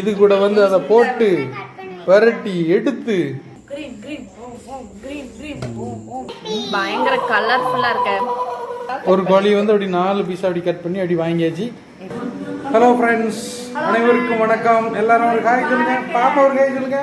இது கூட வந்து அதை போட்டு விரட்டி எடுத்து. பயங்கர கலர்ஃபுல்லா இருக்க. ஒரு கோழி வந்து அப்படி நாலு பீஸ் அப்படி கட் பண்ணி அப்படி வாங்கியாச்சு. ஹலோ ஃப்ரெண்ட்ஸ் அனைவருக்கும் வணக்கம். எல்லாரும் ஒரு காய் சொல்லுங்க. பாப்பா ஒரு காய் சொல்லுங்க.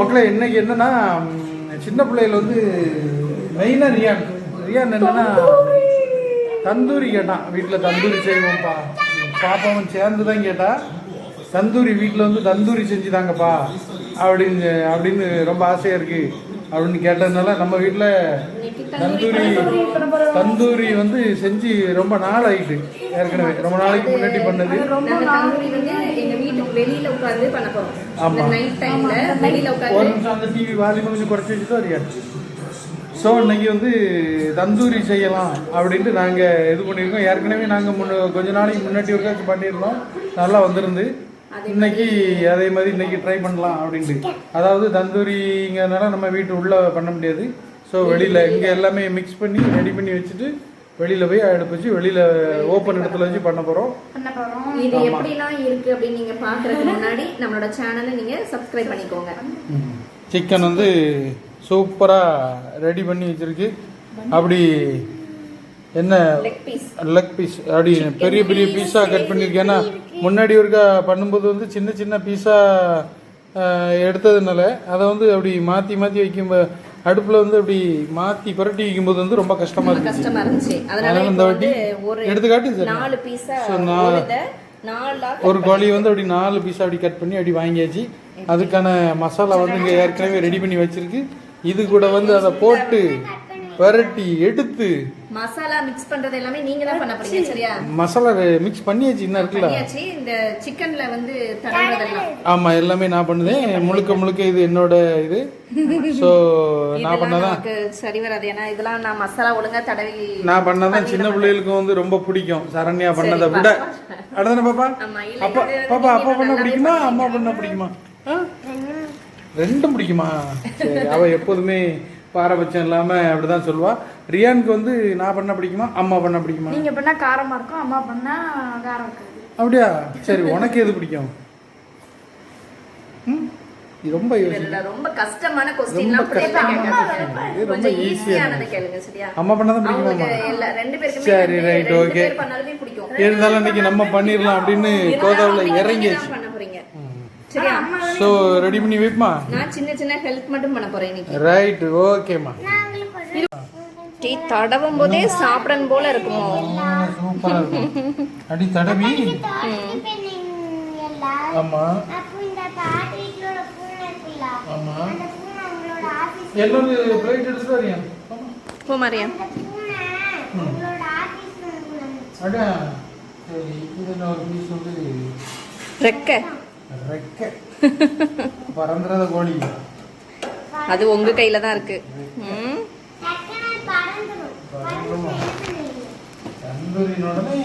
மக்களே இன்னைக்கு என்னன்னா சின்ன பிள்ளைகள் வந்து மெயினாக ரியான். ரியான் என்னன்னா தந்தூரி கேட்டான். வீட்டில் தந்தூரி செய்வோம்ப்பா. பாப்பாவும் சேர்ந்து தான் கேட்டா தந்தூரி வீட்டில் வந்து தந்தூரி செஞ்சு தாங்கப்பா அப்படின்னு அப்படின்னு ரொம்ப ஆசையாக இருக்கு. அப்படின்னு கேட்டதுனால நம்ம வீட்டில் தந்தூரி தந்தூரி வந்து செஞ்சு ரொம்ப நாள் ஆயிட்டு ஏற்கனவே ரொம்ப நாளைக்கு முன்னாடி பண்ணது. நாங்க தந்தூரி வந்து எங்க வீட்டுக்கு வெளியில உட்கார்ந்து பண்ண போறோம். ஆமா. இந்த நைட் டைம்ல வெளியில ஒரு உட்கார்ந்து நிமிஷம் அந்த டிவி வால்யூம் கொஞ்சம் குறைச்சி வச்சுட்டு வரியாது ஸோ இன்னைக்கு வந்து தந்தூரி செய்யலாம் அப்படின்ட்டு நாங்கள் இது பண்ணியிருக்கோம். ஏற்கனவே நாங்கள் முன்ன கொஞ்ச நாளைக்கு முன்னாடி ஒருக்காச்சும் பண்ணியிருந்தோம். நல்லா வந்திருந்து. இன்னைக்கு அதே மாதிரி இன்னைக்கு ட்ரை பண்ணலாம் அப்படின்ட்டு. அதாவது தந்தூரிங்கிறதுனால நம்ம வீட்டு உள்ளே பண்ண முடியாது. ஸோ வெளியில் இங்கே எல்லாமே மிக்ஸ் பண்ணி ரெடி பண்ணி வச்சுட்டு வெளியில் போய் அடுப்பு வச்சு வெளியில் ஓப்பன் இடத்துல வச்சு பண்ண போகிறோம் இது எப்படிலாம் இருக்கு அப்படின்னு நீங்க பாக்குறதுக்கு முன்னாடி நம்மளோட சேனலை நீங்க சப்ஸ்கிரைப் பண்ணிக்கோங்க. சிக்கன் வந்து சூப்பராக ரெடி பண்ணி வச்சிருக்கு. அப்படி என்ன? லெக் பீஸ் அப்படி பெரிய பெரிய பீஸாக கட் பண்ணியிருக்கேன். ஏன்னா முன்னாடி ஒருக்கா பண்ணும்போது வந்து சின்ன சின்ன பீஸாக எடுத்ததுனால அதை வந்து அப்படி மாற்றி மாற்றி வைக்கும்போது அடுப்பில் வந்து அப்படி மாற்றி புரட்டி வைக்கும்போது வந்து ரொம்ப கஷ்டமாக இருந்துச்சு. கஷ்டமா இருந்துச்சு. அதனால இந்த வாட்டி எடுத்துக்காட்டு சரி. நாலு பீஸா So, நான் ஒரு இதை நாலா ஒரு கோழி வந்து அப்படி நாலு பீஸ் அப்படி கட் பண்ணி அப்படி வாங்கியாச்சு. அதுக்கான மசாலா வந்து இங்கே ஏற்கனவே ரெடி பண்ணி வச்சிருக்கு. இது கூட வந்து அதை போட்டு விரட்டி எடுத்து மசாலா மிக்ஸ் பண்றது எல்லாமே நீங்க தான் பண்ண போறீங்க சரியா? மசாலா மிக்ஸ் பண்ணியாச்சு இன்னும் இருக்குல்ல? பண்ணியாச்சு. இந்த சிக்கன்ல வந்து தடவுறதெல்லாம் ஆமாம் எல்லாமே நான் பண்ணுதேன். முழுக்க முழுக்க இது என்னோட இது. ஸோ நான் பண்ணதான். நமக்கு சரி வராது. ஏன்னா இதெல்லாம் நான் மசாலா ஒழுங்கா தடவி நான் பண்ணதான். சின்ன பிள்ளைகளுக்கும் வந்து ரொம்ப பிடிக்கும். சரண்யா பண்ணதை விட. அடுத்தானே பாப்பா? ஆமா, இல்ல, அப்பா பாப்பா அப்பா பண்ண பிடிக்குமா? அம்மா பண்ண பிடிக்குமா? ஆ? ரெண்டும் பிடிக்குமா? சரி அவ எப்போதுமே பாரபட்சம் இல்லாம அப்படிதான் சொல்லுவா. ரியானுக்கு வந்து நான் பண்ண பிடிக்குமா? அம்மா பண்ண பிடிக்குமா? நீங்க பண்ணா காரமா இருக்கும் அம்மா பண்ணா காரம் இருக்காது. அப்படியா? சரி உனக்கு எது பிடிக்கும்? ம்? இது ரொம்ப ரொம்ப கஷ்டமான ரொம்ப ஈஸியானதை கேளுங்க சரியா? அம்மா பண்ணதான் பேருக்குமே சரி, பண்ணாலுமே பிடிக்கும். இருந்தாலும் இன்னைக்கு நம்ம பண்ணிடலாம் அப்படின்னு கோதாவில் இறங்கியாச்சு தான் பண்ண போறீங்க சரியா ஸோ ரெடி பண்ணி வைப்பமா நான் சின்ன சின்ன ஹெல்ப் மட்டும் பண்ண போறேன் இன்னைக்கு. ரைட் ஓகேம்மா டீ தடவும் போதே சாப்பிடணும் போல இருக்குமோ? சூப்பரா இருக்கும். அடி தடவி. ஆமா. ஆமா. எல்லாரும் பிளேட் எடுத்துட்டு வரியா? போ மரியா. அடா. சரி ஒரு பீஸ் வந்து? ரெக்க. அது உங்க கையில தான் இருக்கு. ம். தந்தூரின் உடனே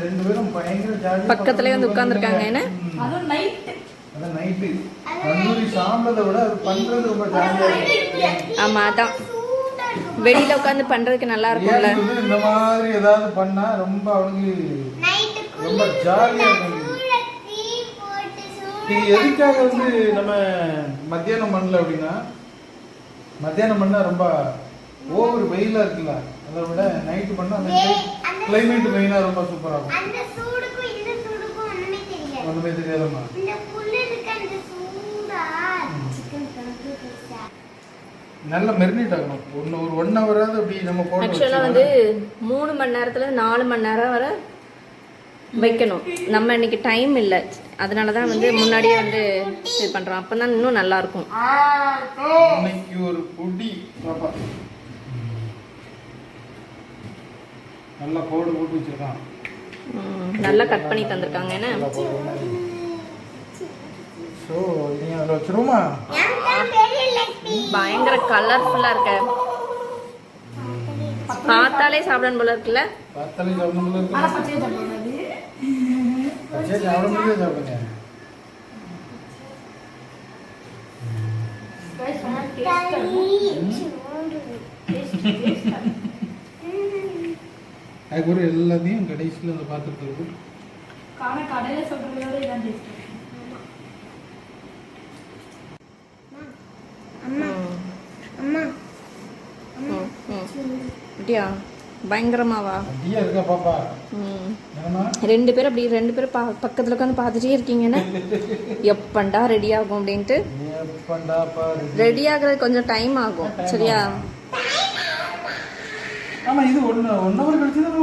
ரெண்டு பேரும் பயங்கர ஜாலியா பக்கத்துலயே வந்து உட்கார்ந்திருக்காங்க, என்ன? ஆமா அதான். வெளியில உட்கார்ந்து பண்றதுக்கு நல்லா இருக்கும்ல. இந்த மாதிரி ஏதாவது பண்ணா ரொம்ப அவனுக்கு ரொம்ப ஜாலியா இருக்கும். இது எதுக்காக வந்து நம்ம மத்தியானம் பண்ணல அப்படின்னா மத்தியானம் பண்ணா ரொம்ப ஓவர் வெயிலா இருக்குல்ல அதை விட நைட்டு பண்ணா அந்த கிளைமேட் மெயினா ரொம்ப சூப்பரா இருக்கும் அந்த சூடுக்கும் இந்த சூடுக்கும் ஒண்ணுமே தெரியாது. ஒண்ணுமே தெரியாதம்மா. இந்த புல்லு இருக்க அந்த சூடா சிக்கன் கணக்கு பெருசா நல்ல மெரினேட் ஆகணும். ஒன்று ஒரு ஒன் ஹவராவது அப்படி நம்ம போட்டு ஆக்சுவலா வந்து மூணு மணி நேரத்துல நாலு மணி நேரம் வரை வைக்கணும். நம்ம இன்னைக்கு டைம் இல்லை. அதனால தான் வந்து முன்னாடியே வந்து இது பண்றோம். அப்பதான் இன்னும் நல்லா இருக்கும் இன்னைக்கு ஒரு பொடி. நல்லா கோடு போட்டு வச்சிருக்கான். நல்லா கட் பண்ணி தந்திருக்காங்க. என்ன? ஸோ நீ அதில் பீஸ் பயங்கர கலர்ஃபுல்லா இருக்க. பார்த்தாலே சாப்பிடணும் போல இருக்குல்ல. பார்த்தாலே சாப்பிடணும் இருக்கு. பச்சையை சாப்பிடாது சரி சாப்பிட முடியாது சாப்பிடுங்க எல்லாத்தையும் கடைசியில் அந்த பாத்திரத்தில் போட்டு காண கடையில சொல்றத விட அம்மா அம்மா. ம் ம். அப்படியா? பயங்கரமாவா? அப்படியே இருக்கா பாப்பா. ம். ரெண்டு பேரும் அப்படி ரெண்டு பேரும் பா பக்கத்தில் உட்காந்து பார்த்துட்டே இருக்கீங்கன்னா. எப்பண்டா ரெடி ஆகும் அப்படின்ட்டு. ரெடி ஆகுறது கொஞ்சம் டைம் ஆகும் சரியா?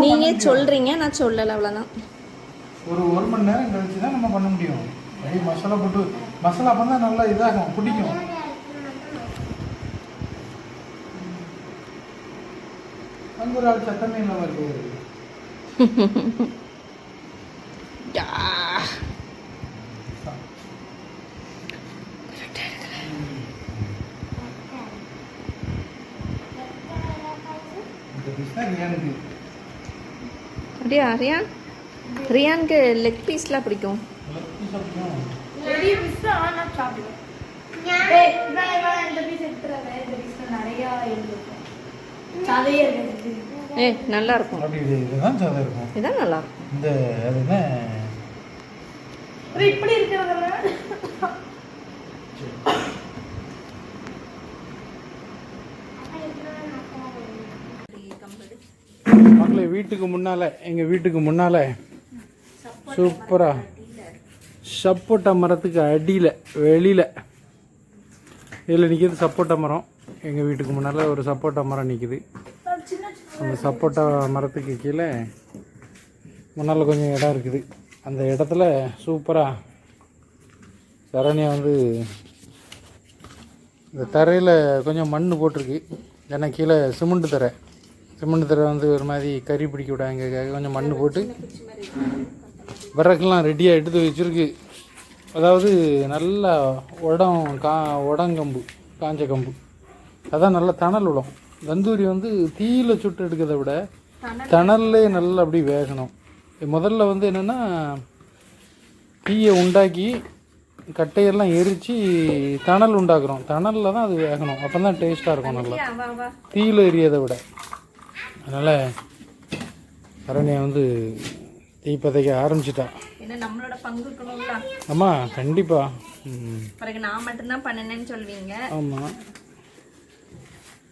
நீங்க பண்ண. சொல்றீங்க நான் சொல்லலை அவ்வளோதான் ஒரு ஒரு மணி நேரம் கழிச்சு தான் நம்ம பண்ண முடியும். மசாலா போட்டு மசாலா தான் நல்லா இதாகும் பிடிக்கும். அங்கே ஒரு ஆள் சத்தமே இல்லாமல் இருக்கு யா. இந்த டிஷ் தான் ரியானுக்கு அப்படியா ரியான். ரியானுக்கு லெக் பீஸ்லாம் பிடிக்கும். ஏ நல்லா இருக்கும். இதுதான் சதை இருக்கும். இதான் நல்லா இருக்கும். இந்த அது என்ன? இப்படி இருக்கிறதெல்லாம் மக்களே வீட்டுக்கு முன்னால் எங்கள் வீட்டுக்கு முன்னால் சூப்பராக சப்போட்டா மரத்துக்கு அடியில் வெளியில் இதில் நிற்கிது சப்போட்டா மரம். எங்கள் வீட்டுக்கு முன்னால் ஒரு சப்போட்டா மரம் நிற்கிது அந்த சப்போட்டா மரத்துக்கு கீழே முன்னால் கொஞ்சம் இடம் இருக்குது. அந்த இடத்துல சூப்பராக சரணியா வந்து இந்த தரையில் கொஞ்சம் மண் போட்டிருக்கு. ஏன்னா கீழே சிமெண்ட் தரை. சிமெண்ட் தரை வந்து ஒரு மாதிரி கறி பிடிக்க விடாங்க கொஞ்சம் மண் போட்டு விறகுலாம் ரெடியாக எடுத்து வச்சுருக்கு. அதாவது நல்லா உடம் கா உடங்கம்பு காஞ்ச கம்பு அதான் நல்லா தணல் விடும் தந்தூரி வந்து தீயில சுட்டு எடுக்கிறத விட தணல்லே நல்லா அப்படி வேகணும். முதல்ல வந்து என்னென்னா தீயை உண்டாக்கி கட்டையெல்லாம் எரித்து தணல் உண்டாக்குறோம். தணலில் தான் அது வேகணும். அப்போ தான் டேஸ்ட்டாக இருக்கும் நல்லா. தீயில எரியதை விட. அதனால் சரண்யா வந்து தீ பதைக்க ஆரம்பிச்சிட்டா. ஏன்னா நம்மளோட பங்கு இருக்கணும்ல அம்மா. கண்டிப்பாக பிறகு நான் மட்டும்தான் பண்ணினேன்னு சொல்வீங்க. ஆமாம்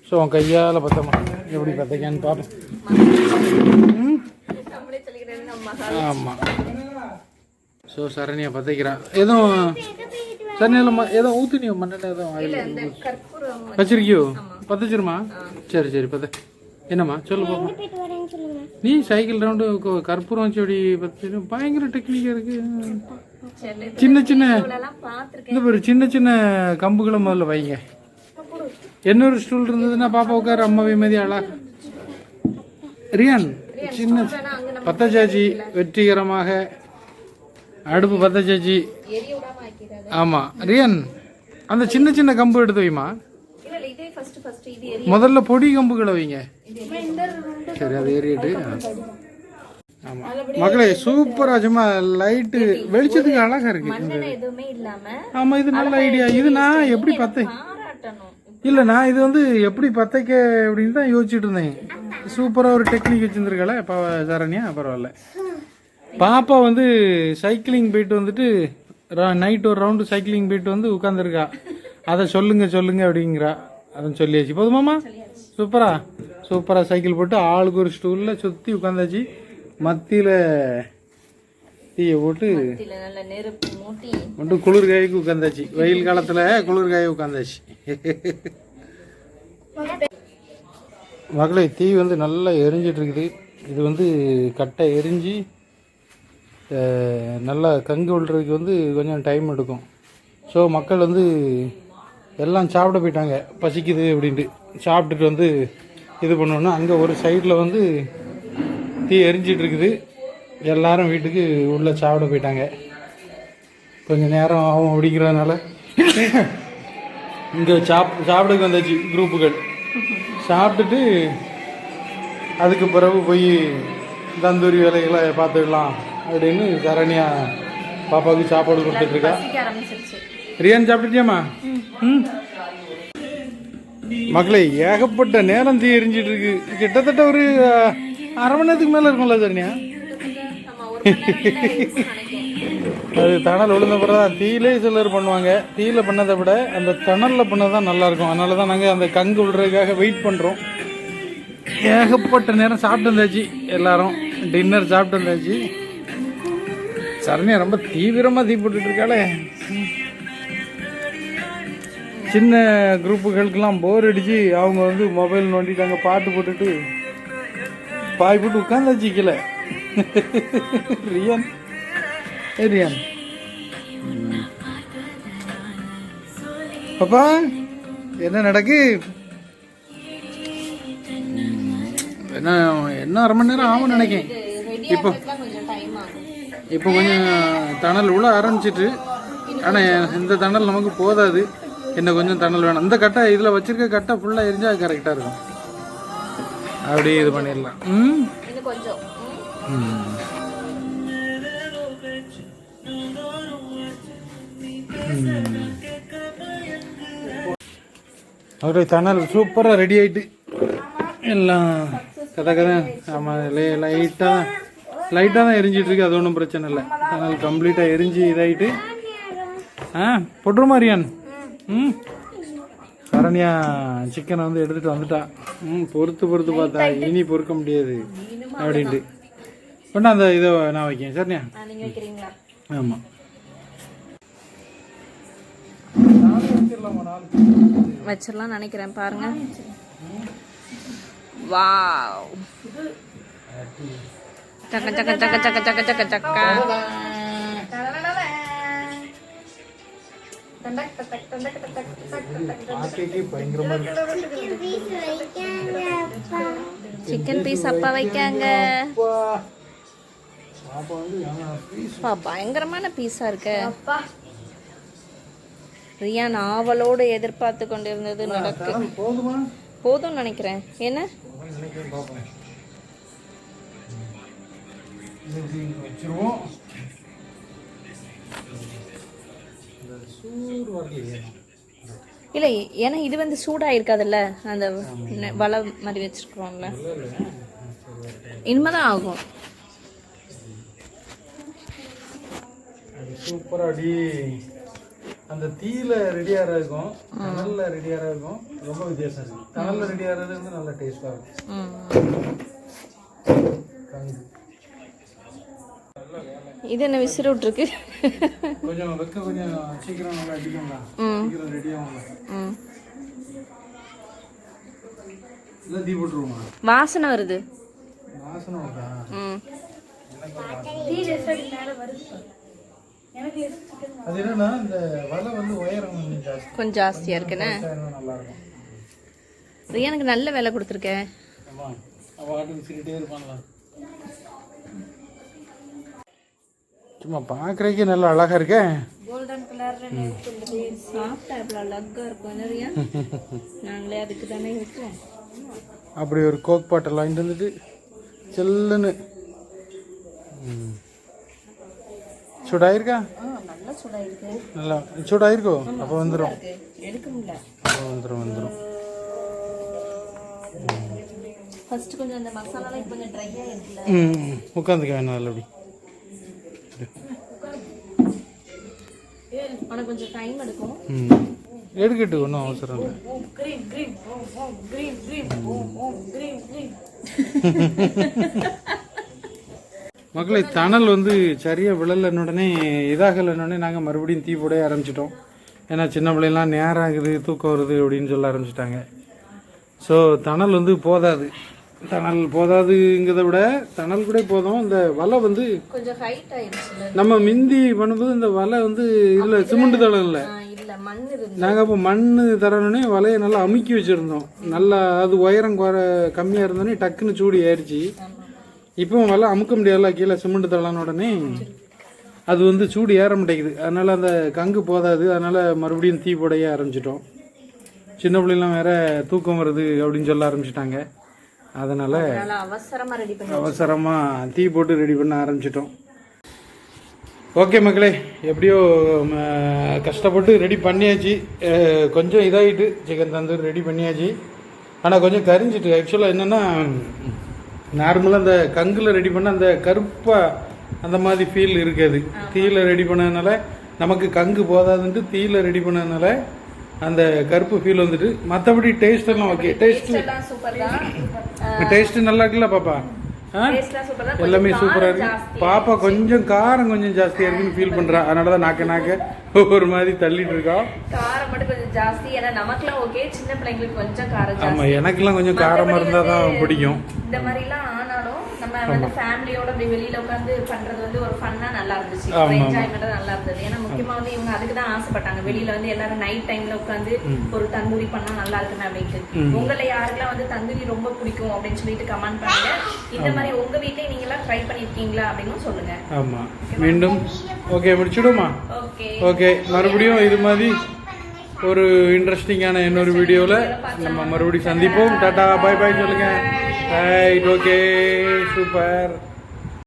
ஸோ உன் கையால் பத்தம்மா எப்படி பத்தைக்கான்னு பார்ப்போம் ஆமாம் ஸோ சரண்யா பத்தைக்கிறா எதுவும் சரணியில் எதுவும் ஊற்றுனியோ மண்ணில் எதுவும் வச்சிருக்கியோ? பத்துச்சிருமா சரி சரி பத்த என்னம்மா? சொல்லு பாப்போம். நீ சைக்கிள் ரவுண்டு க- கற்பூரம் அப்படி பத்து பயங்கர டெக்னிக்காக இருக்கு. சின்ன சின்ன இந்த ஒரு சின்ன சின்ன கம்புகளை முதல்ல வைங்க. இன்னொரு ஸ்டூல் இருந்ததுன்னா பாப்பா உட்கார அம்மாவை மாதிரி அழகா ரியான் சின்ன பத்தச்சாச்சி வெற்றிகரமாக அடுப்பு பத்தச்சாச்சி. ஆமாம் ரியான் அந்த சின்ன சின்ன கம்பு எடுத்து வைமா இதே ஃபர்ஸ்ட் ஃபர்ஸ்ட் இது முதல்ல பொடி கம்புகளை வைங்க. சரி அது ஏறிட்டு. ஆமாம் மக்களே சூப்பரா சும்மா லைட்டு வெளிச்சத்துக்கு அழகா இருக்கு. எதுவுமே இல்லாம ஆமா இது நல்ல ஐடியா இது நான் எப்படி பத்த பாராட்டணும். இல்ல நான் இது வந்து எப்படி பத்தைக்க அப்படின்னு தான் யோசிச்சுட்டு இருந்தேன். சூப்பரா ஒரு டெக்னிக் வச்சிருந்துருக்கல சரண்யா? பரவாயில்ல. பாப்பா வந்து சைக்கிளிங் போயிட்டு வந்துட்டு நைட் ஒரு ரவுண்டு சைக்கிளிங் போயிட்டு வந்து உட்காந்துருக்கா அதை சொல்லுங்க சொல்லுங்க அப்படிங்கிறா. அதை சொல்லியாச்சு. போதுமாமா சூப்பரா? சூப்பரா சைக்கிள் போட்டு ஆளுக்கு ஒரு ஸ்டூல்ல சுத்தி உட்காந்தாச்சு மத்தியில தீயை போட்டு மட்டும் குளிர் காய்க்கு உட்காந்தாச்சு வெயில் காலத்துல குளிர் காய உட்காந்தாச்சு மகளே தீ வந்து நல்லா எரிஞ்சிட்டு இருக்குது இது வந்து கட்டை எரிஞ்சு நல்லா கங்கு விழுறதுக்கு வந்து கொஞ்சம் டைம் எடுக்கும். ஸோ மக்கள் வந்து எல்லாம் சாப்பிட போயிட்டாங்க. பசிக்குது அப்படின்ட்டு. சாப்பிட்டுட்டு வந்து இது பண்ணோன்னா அங்கே ஒரு சைடில் வந்து தீ எரிஞ்சிட்டு இருக்குது. எல்லாரும் வீட்டுக்கு உள்ளே சாப்பிட போயிட்டாங்க. கொஞ்சம் நேரம் ஆகும் அப்படிங்கிறதுனால இங்கே சாப் சாப்பிடக்கு வந்தாச்சு குரூப்புகள். சாப்பிட்டுட்டு அதுக்கு பிறகு போய் தந்தூரி வேலைகளை பார்த்துக்கலாம் அப்படின்னு சரண்யா பாப்பாவுக்கு சாப்பாடு கொடுத்துட்ருக்கா பிரியாணி ரியான் சாப்பிட்டுட்டியாம்மா? ம்? மக்களே ஏகப்பட்ட நேரம் தீ எரிஞ்சிட்டு இருக்கு கிட்டத்தட்ட ஒரு அரை மணி நேரத்துக்கு மேலே இருக்கும்ல சரண்யா அது தணல் விழுந்த பிறகு தான். தீயிலே சிலர் பண்ணுவாங்க. தீயில பண்ணதை விட அந்த தணலில் பண்ணது தான் நல்லாயிருக்கும். அதனால தான் நாங்கள் அந்த கங்கு விடுறதுக்காக வெயிட் பண்ணுறோம் ஏகப்பட்ட நேரம் சாப்பிட்டு இருந்தாச்சு எல்லாரும். டின்னர் சாப்பிட்டு இருந்தாச்சு சரண்யா ரொம்ப தீவிரமாக தீ போட்டுட்டு இருக்காளே சின்ன குரூப்புகளுக்கெல்லாம் போர் அடிச்சு அவங்க வந்து மொபைல் நோண்டிட்டாங்க பாட்டு போட்டுட்டு பாய் போட்டு உட்காந்தாச்சு கீழே ரியான். ஏ ரியான். பாப்பா என்ன நடக்கு? என்ன என்ன அரை மணி நேரம் ஆகும்னு நினைக்கேன் இப்போ இப்போ கொஞ்சம் தணல் உள்ள ஆரம்பிச்சிட்டு ஆனால் இந்த தணல் நமக்கு போதாது. இன்னும் கொஞ்சம் தணல் வேணும். இந்த கட்டை இதில் வச்சிருக்க கட்டை ஃபுல்லாக எரிஞ்சால் கரெக்டாக இருக்கும். அப்படியே இது பண்ணிடலாம். ம். அப்படியே தணல் சூப்பராக ரெடி ஆயிட்டு. எல்லாம் கதை கதை. ஆமாம் லைட்டாக லைட்டாக தான். எரிஞ்சிட்டு இருக்கு. அது ஒன்றும் பிரச்சனை இல்லை. தணல் கம்ப்ளீட்டாக எரிஞ்சு இதாயிட்டு. ஆ பொட்டுருமா ரியான் ம் சரண்யா சிக்கனை வந்து எடுத்துட்டு வந்துட்டா. ம் பொறுத்து பொறுத்து பார்த்தா இனி பொறுக்க முடியாது அப்படின்ட்டு. பண்ண அந்த இதை நான் நீங்க வைக்கிறீங்களா? ஆமாம் வச்சிடலாம் நினைக்கிறேன் பாருங்க. வாவ். சக்க சக்க சக்க சக்க சக்க சக்க. சக்க சிக்கன் பீஸ் அப்பா வைக்காங்க. பயங்கரமான பீஸா இருக்கு. ரியா ரியான் ஆவலோடு எதிர்பார்த்து கொண்டிருந்தது நடக்கு. போதும் நினைக்கிறேன். என்ன? நினைக்கிறேன் பார்ப்போம். வச்சிருவோம். சூடு இல்லை ஏன்னா இது வந்து சூடா இருக்காதுல்ல அந்த வலை மாதிரி வச்சிருக்கிறோம்ல. இனிமேதான் ஆகும். அது சூப்பரா அடி. அந்த தீயில ரெடி ஆகிற இருக்கும். தணல்ல ரெடி ஆகிற இருக்கும். ரொம்ப வித்தியாசம் இருக்கு. தணல்ல ரெடி ஆகிறது வந்து நல்ல டேஸ்டா இருக்கும் ம். கங்கு இது என்ன விசிறு விட்டுருக்கு கொஞ்சம் வெக்க கொஞ்சம் சீக்கிரம் நல்லா அடிக்கும்ல சீக்கிரம் ரெடி ஆகும்ல ம். இல்லை தீ போட்டுருவோமா? வாசனை வருது. வாசனை வருதா? ம். டீ ரெஸ்டாரண்ட் மேல வருது பாரு. எனக்கு சிக்கன் அது என்னன்னா இந்த வலை வந்து உயரம் கொஞ்சம் ஜாஸ்தி. கொஞ்சம் ஜாஸ்தியா இருக்குண்ணே இருந்தா நல்லா இருக்கும். ரியானுக்கு நல்ல வேலை கொடுத்துருக்க. ஆமா. அவன் ஆட்டு விசிக்கிட்டே இருப்பான்ல. சும்மா பார்க்குறதுக்கே நல்லா அழகா இருக்கே. கோல்டன் கலர்ல சாப்பிட்டா எவ்வளோ அழகா இருக்கும் நாங்களே அதுக்கு தானே வைப்போம் அப்படி ஒரு கோக் பாட்டில் வாங்கிட்டு வந்துட்டு செல்லுன்னு. சூடாயிருக்கா? நல்லா சூடாயிருக்கு. நல்லா சூடாயிருக்கோ? அப்போ வந்துடும் எடுக்க முடியல. அப்போ வந்துடும் வந்துடும் ஃபர்ஸ்ட் கொஞ்சம் அந்த மசாலாலாம் கொஞ்சம் ட்ரையாக இருக்குல்ல ம் உட்காந்துக்க வேணாம் அப்படி ஆனால் கொஞ்சம் டைம் எடுக்கும். எடுக்கட்டு ஒன்றும் அவசரம் இல்லை. மக்களை தணல் வந்து சரியாக விழலன்னு உடனே இதாகலன்னொடனே நாங்கள் மறுபடியும் தீ போட ஆரம்பிச்சிட்டோம். ஏன்னா சின்ன பிள்ளைலாம் நேரம் ஆகுது தூக்கம் வருது அப்படின்னு சொல்ல ஆரம்பிச்சிட்டாங்க. ஸோ தணல் வந்து போதாது. தணல் போதாதுங்கிறத விட தணல் கூட போதும். இந்த வலை வந்து கொஞ்சம் ஹைட் ஆயிடுச்சுல நம்ம மிந்தி பண்ணும்போது இந்த வலை வந்து இதில் சிமெண்ட் தளம் இல்லை. இல்ல நாங்கள் அப்போ மண் தரணுன்னே வலையை நல்லா அமுக்கி வச்சுருந்தோம். நல்லா அது உயரம் குறை கம்மியாக இருந்தோடனே டக்குன்னு சூடு ஏறிச்சு. இப்போ வலை அமுக்க முடியாதுல கீழே சிமெண்ட் தள்ளன உடனே. அது வந்து சூடு ஏற மாட்டேங்குது. அதனால் அந்த கங்கு போதாது. அதனால் மறுபடியும் தீ போடைய ஆரம்பிச்சிட்டோம். சின்ன பிள்ளைலாம் வேற தூக்கம் வருது அப்படின்னு சொல்ல ஆரம்பிச்சிட்டாங்க. அதனால் அதனால அவசரமா ரெடி பண்ணி அவசரமாக தீ போட்டு ரெடி பண்ண ஆரம்பிச்சிட்டோம். ஓகே மக்களே எப்படியோ கஷ்டப்பட்டு ரெடி பண்ணியாச்சு. கொஞ்சம் இதாகிட்டு சிக்கன் தந்தூரி ரெடி பண்ணியாச்சு. ஆனால் கொஞ்சம் கரிஞ்சிட்டு ஆக்சுவலாக என்னென்னா நார்மலாக அந்த கங்கில் ரெடி பண்ண அந்த கருப்பாக அந்த மாதிரி ஃபீல் இருக்காது. தீயில ரெடி பண்ணதுனால நமக்கு கங்கு போதாதுன்ட்டு தீயில ரெடி பண்ணதுனால அந்த கருப்பு ஃபீல் வந்துட்டு மற்றபடி டேஸ்ட் எல்லாம் ஓகே டேஸ்ட் டேஸ்ட் நல்லா இருக்குல்ல பாப்பா? எல்லாமே கொஞ்சம் சூப்பரா காரம் இருக்கு. பாப்பா கொஞ்சம் காரம் கொஞ்சம் ஜாஸ்தியா இருக்குன்னு ஃபீல் பண்றா. அதனால தான் நாக்க நாக்க ஒரு மாதிரி தள்ளிட்டு இருக்கா. காரம் மட்டும் கொஞ்சம் ஜாஸ்தி. ஏன்னா நமக்குலாம் ஓகே சின்ன பிள்ளைங்களுக்கு கொஞ்சம் காரம் ஆமா ஜாஸ்தி. எனக்கெல்லாம் கொஞ்சம் காரமா மத்தபடி இருந்தா தான் பிடிக்கும். இந்த மாதிரிலாம் நம்ம வந்து ஃபேமிலியோட அப்படி வெளியில உட்காந்து பண்றது வந்து ஒரு ஃபன்னா நல்லா இருந்துச்சு. என்ஜாய்மெண்டா நல்லா இருந்தது. ஏன்னா முக்கியமா வந்து இவங்க அதுக்கு தான் ஆசைப்பட்டாங்க. வெளியில வந்து எல்லாரும் நைட் டைம்ல உட்காந்து ஒரு தந்தூரி பண்ணா நல்லா இருக்குமே அப்படின்ட்டு. உங்களை யாருக்கெல்லாம் வந்து தந்தூரி ரொம்ப பிடிக்கும் அப்படின்னு சொல்லிட்டு கமெண்ட் பண்ணுங்க. இந்த மாதிரி உங்க வீட்லயே நீங்க எல்லாம் ட்ரை பண்ணிருக்கீங்களா அப்படின்னு சொல்லுங்க. ஆமா. மீண்டும். ஓகே முடிச்சிடுமா? ஓகே ஓகே மறுபடியும் இது மாதிரி ஒரு இன்ட்ரெஸ்டிங்கான இன்னொரு வீடியோவில் நம்ம மறுபடியும் சந்திப்போம். டாடா பாய் பாய் சொல்லுங்க. Right okay super